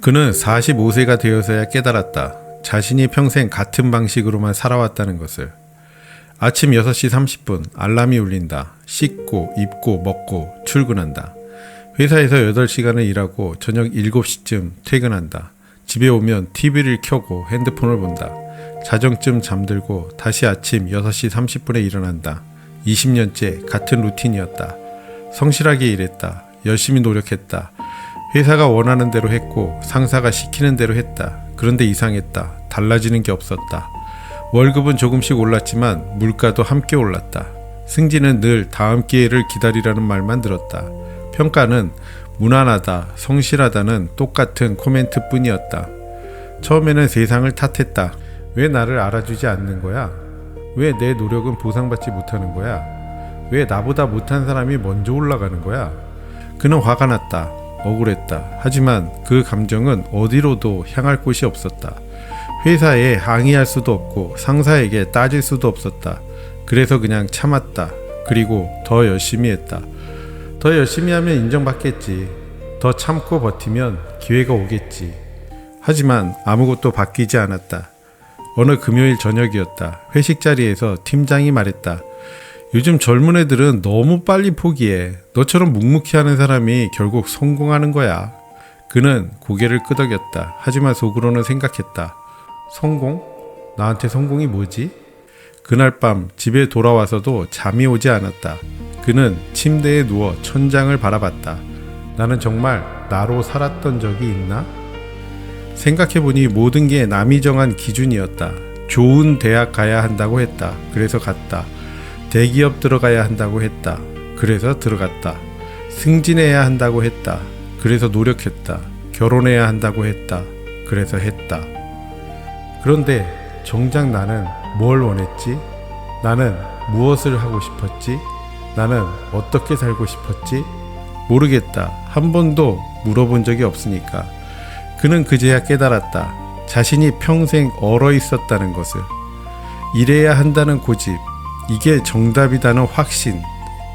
그는 45세가 되어서야 깨달았다. 자신이 평생 같은 방식으로만 살아왔다는 것을. 아침 6시 30분 알람이 울린다. 씻고, 입고, 먹고, 출근한다. 회사에서 8시간을 일하고 저녁 7시쯤 퇴근한다. 집에 오면 TV를 켜고 핸드폰을 본다. 자정쯤 잠들고 다시 아침 6시 30분에 일어난다. 20년째 같은 루틴이었다. 성실하게 일했다. 열심히 노력했다. 회사가 원하는 대로 했고 상사가 시키는 대로 했다. 그런데 이상했다. 달라지는 게 없었다. 월급은 조금씩 올랐지만 물가도 함께 올랐다. 승진은 늘 다음 기회를 기다리라는 말만 들었다. 평가는 무난하다, 성실하다는 똑같은 코멘트 뿐이었다. 처음에는 세상을 탓했다. 왜 나를 알아주지 않는 거야? 왜 내 노력은 보상받지 못하는 거야? 왜 나보다 못한 사람이 먼저 올라가는 거야? 그는 화가 났다. 억울했다. 하지만 그 감정은 어디로도 향할 곳이 없었다. 회사에 항의할 수도 없고 상사에게 따질 수도 없었다. 그래서 그냥 참았다. 그리고 더 열심히 했다. 더 열심히 하면 인정받겠지. 더 참고 버티면 기회가 오겠지. 하지만 아무것도 바뀌지 않았다. 어느 금요일 저녁이었다. 회식 자리에서 팀장이 말했다. 요즘 젊은 애들은 너무 빨리 포기해. 너처럼 묵묵히 하는 사람이 결국 성공하는 거야. 그는 고개를 끄덕였다. 하지만 속으로는 생각했다. 성공? 나한테 성공이 뭐지? 그날 밤 집에 돌아와서도 잠이 오지 않았다. 그는 침대에 누워 천장을 바라봤다. 나는 정말 나로 살았던 적이 있나? 생각해보니 모든 게 남이 정한 기준이었다. 좋은 대학 가야 한다고 했다. 그래서 갔다. 대기업 들어가야 한다고 했다. 그래서 들어갔다. 승진해야 한다고 했다. 그래서 노력했다. 결혼해야 한다고 했다. 그래서 했다. 그런데 정작 나는 뭘 원했지? 나는 무엇을 하고 싶었지? 나는 어떻게 살고 싶었지? 모르겠다. 한 번도 물어본 적이 없으니까. 그는 그제야 깨달았다. 자신이 평생 얼어 있었다는 것을. 이래야 한다는 고집. 이게 정답이다는 확신.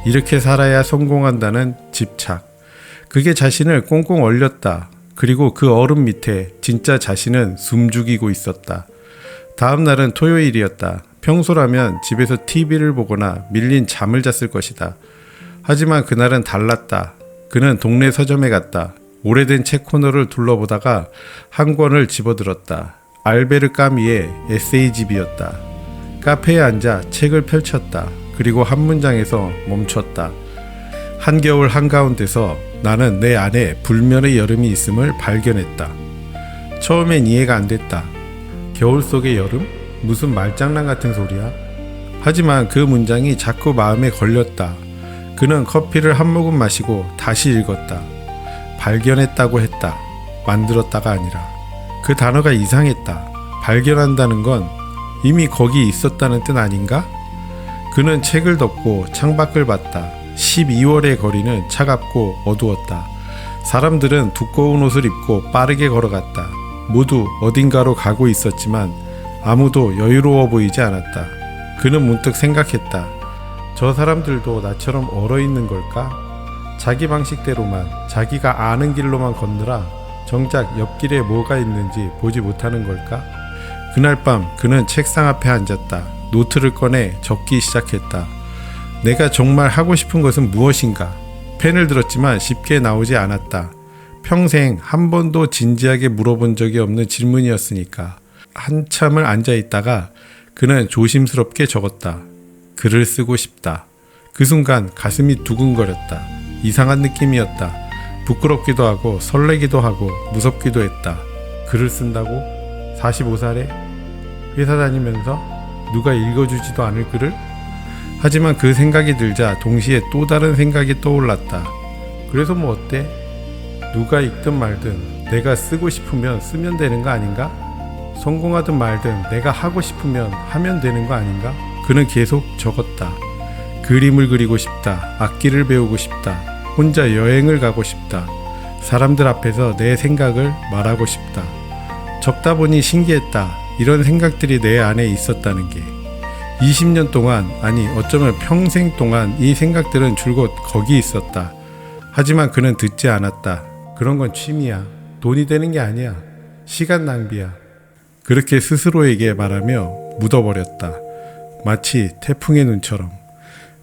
이렇게 살아야 성공한다는 집착. 그게 자신을 꽁꽁 얼렸다. 그리고 그 얼음 밑에 진짜 자신은 숨죽이고 있었다. 다음 날은 토요일이었다. 평소라면 집에서 TV를 보거나 밀린 잠을 잤을 것이다. 하지만 그날은 달랐다. 그는 동네 서점에 갔다. 오래된 책 코너를 둘러보다가 한 권을 집어들었다. 알베르 까미의 에세이집이었다. 카페에 앉아 책을 펼쳤다. 그리고 한 문장에서 멈췄다. 한겨울 한가운데서 나는 내 안에 불면의 여름이 있음을 발견했다. 처음엔 이해가 안 됐다. 겨울 속의 여름? 무슨 말장난 같은 소리야? 하지만 그 문장이 자꾸 마음에 걸렸다. 그는 커피를 한 모금 마시고 다시 읽었다. 발견했다고 했다. 만들었다가 아니라. 그 단어가 이상했다. 발견한다는 건 이미 거기 있었다는 뜻 아닌가? 그는 책을 덮고 창밖을 봤다. 12월의 거리는 차갑고 어두웠다. 사람들은 두꺼운 옷을 입고 빠르게 걸어갔다. 모두 어딘가로 가고 있었지만 아무도 여유로워 보이지 않았다. 그는 문득 생각했다. 저 사람들도 나처럼 얼어 있는 걸까? 자기 방식대로만 자기가 아는 길로만 걷느라 정작 옆길에 뭐가 있는지 보지 못하는 걸까? 그날 밤 그는 책상 앞에 앉았다. 노트를 꺼내 적기 시작했다. 내가 정말 하고 싶은 것은 무엇인가? 펜을 들었지만 쉽게 나오지 않았다. 평생 한 번도 진지하게 물어본 적이 없는 질문이었으니까. 한참을 앉아 있다가 그는 조심스럽게 적었다. 글을 쓰고 싶다. 그 순간 가슴이 두근거렸다. 이상한 느낌이었다. 부끄럽기도 하고 설레기도 하고 무섭기도 했다. 글을 쓴다고? 45살에? 회사 다니면서? 누가 읽어주지도 않을 글을? 하지만 그 생각이 들자 동시에 또 다른 생각이 떠올랐다. 그래서 뭐 어때? 누가 읽든 말든 내가 쓰고 싶으면 쓰면 되는 거 아닌가? 성공하든 말든 내가 하고 싶으면 하면 되는 거 아닌가? 그는 계속 적었다. 그림을 그리고 싶다. 악기를 배우고 싶다. 혼자 여행을 가고 싶다. 사람들 앞에서 내 생각을 말하고 싶다. 적다 보니 신기했다. 이런 생각들이 내 안에 있었다는 게. 20년 동안, 아니, 어쩌면 평생 동안 이 생각들은 줄곧 거기 있었다. 하지만 그는 듣지 않았다. 그런 건 취미야. 돈이 되는 게 아니야. 시간 낭비야. 그렇게 스스로에게 말하며 묻어버렸다. 마치 태풍의 눈처럼.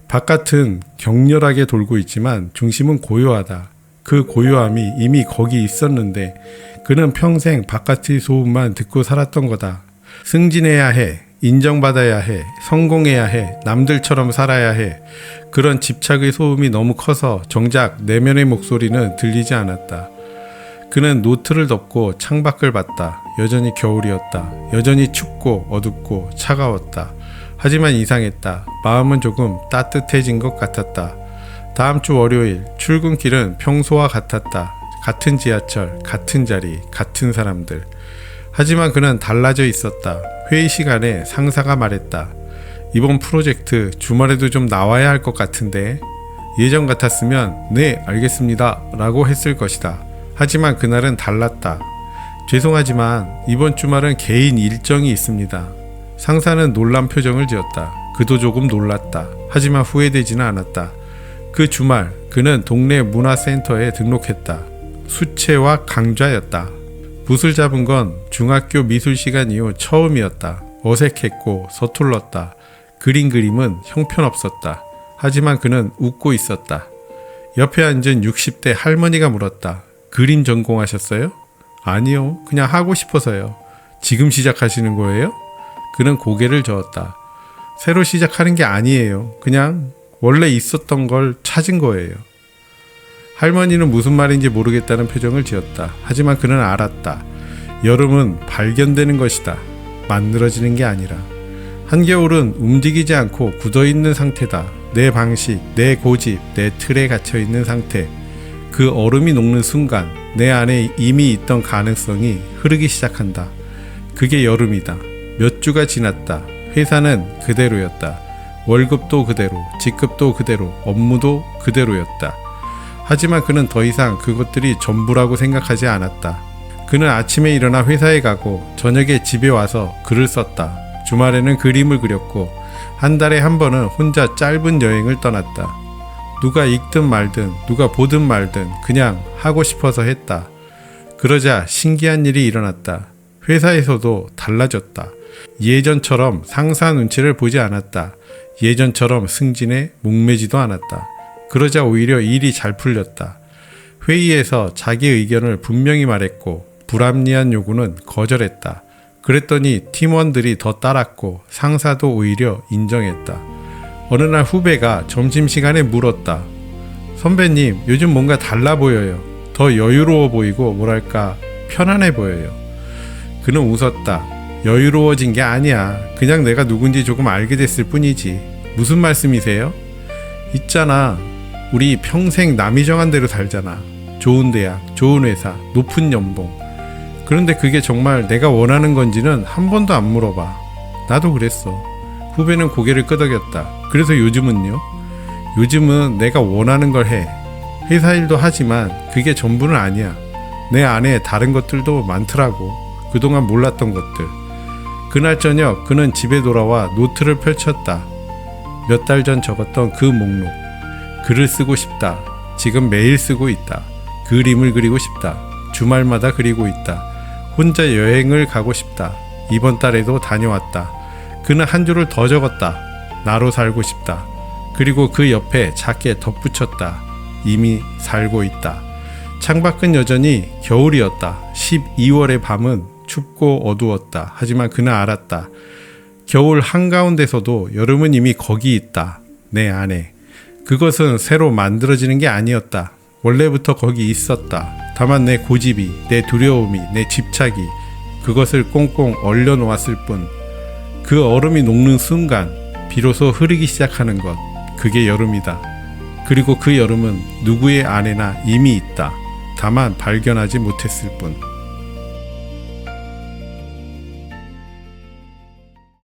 바깥은 격렬하게 돌고 있지만 중심은 고요하다. 그 고요함이 이미 거기 있었는데 그는 평생 바깥의 소음만 듣고 살았던 거다. 승진해야 해. 인정받아야 해. 성공해야 해. 남들처럼 살아야 해. 그런 집착의 소음이 너무 커서 정작 내면의 목소리는 들리지 않았다. 그는 노트를 덮고 창밖을 봤다. 여전히 겨울이었다. 여전히 춥고 어둡고 차가웠다. 하지만 이상했다. 마음은 조금 따뜻해진 것 같았다. 다음 주 월요일 출근길은 평소와 같았다. 같은 지하철, 같은 자리, 같은 사람들. 하지만 그는 달라져 있었다. 회의 시간에 상사가 말했다. 이번 프로젝트 주말에도 좀 나와야 할 것 같은데 예전 같았으면 네 알겠습니다 라고 했을 것이다. 하지만 그날은 달랐다. 죄송하지만 이번 주말은 개인 일정이 있습니다. 상사는 놀란 표정을 지었다. 그도 조금 놀랐다. 하지만 후회되지는 않았다. 그 주말 그는 동네 문화센터에 등록했다. 수채화 강좌였다. 붓을 잡은 건 중학교 미술 시간 이후 처음이었다. 어색했고 서툴렀다. 그린 그림은 형편없었다. 하지만 그는 웃고 있었다. 옆에 앉은 60대 할머니가 물었다. 그림 전공하셨어요? 아니요. 그냥 하고 싶어서요. 지금 시작하시는 거예요? 그는 고개를 저었다. 새로 시작하는 게 아니에요. 그냥 원래 있었던 걸 찾은 거예요. 할머니는 무슨 말인지 모르겠다는 표정을 지었다. 하지만 그는 알았다. 여름은 발견되는 것이다. 만들어지는 게 아니라. 한겨울은 움직이지 않고 굳어 있는 상태다. 내 방식, 내 고집, 내 틀에 갇혀 있는 상태. 그 얼음이 녹는 순간 내 안에 이미 있던 가능성이 흐르기 시작한다. 그게 여름이다. 몇 주가 지났다. 회사는 그대로였다. 월급도 그대로, 직급도 그대로, 업무도 그대로였다. 하지만 그는 더 이상 그것들이 전부라고 생각하지 않았다. 그는 아침에 일어나 회사에 가고 저녁에 집에 와서 글을 썼다. 주말에는 그림을 그렸고 한 달에 한 번은 혼자 짧은 여행을 떠났다. 누가 읽든 말든 누가 보든 말든 그냥 하고 싶어서 했다. 그러자 신기한 일이 일어났다. 회사에서도 달라졌다. 예전처럼 상사 눈치를 보지 않았다. 예전처럼 승진에 목매지도 않았다. 그러자 오히려 일이 잘 풀렸다. 회의에서 자기 의견을 분명히 말했고 불합리한 요구는 거절했다. 그랬더니 팀원들이 더 따랐고 상사도 오히려 인정했다. 어느 날 후배가 점심시간에 물었다. 선배님, 요즘 뭔가 달라 보여요. 더 여유로워 보이고 뭐랄까 편안해 보여요. 그는 웃었다. 여유로워진 게 아니야. 그냥 내가 누군지 조금 알게 됐을 뿐이지. 무슨 말씀이세요? 있잖아. 우리 평생 남이 정한 대로 살잖아. 좋은 대학, 좋은 회사, 높은 연봉. 그런데 그게 정말 내가 원하는 건지는 한 번도 안 물어봐. 나도 그랬어. 후배는 고개를 끄덕였다. 그래서 요즘은요? 요즘은 내가 원하는 걸 해. 회사 일도 하지만 그게 전부는 아니야. 내 안에 다른 것들도 많더라고. 그동안 몰랐던 것들. 그날 저녁 그는 집에 돌아와 노트를 펼쳤다. 몇 달 전 적었던 그 목록. 글을 쓰고 싶다. 지금 매일 쓰고 있다. 그림을 그리고 싶다. 주말마다 그리고 있다. 혼자 여행을 가고 싶다. 이번 달에도 다녀왔다. 그는 한 줄을 더 적었다. 나로 살고 싶다. 그리고 그 옆에 작게 덧붙였다. 이미 살고 있다. 창밖은 여전히 겨울이었다. 12월의 밤은 춥고 어두웠다. 하지만 그는 알았다. 겨울 한가운데서도 여름은 이미 거기 있다. 내 안에. 그것은 새로 만들어지는 게 아니었다. 원래부터 거기 있었다. 다만 내 고집이, 내 두려움이, 내 집착이 그것을 꽁꽁 얼려 놓았을 뿐. 그 얼음이 녹는 순간 비로소 흐르기 시작하는 것. 그게 여름이다. 그리고 그 여름은 누구의 안에나 이미 있다. 다만 발견하지 못했을 뿐.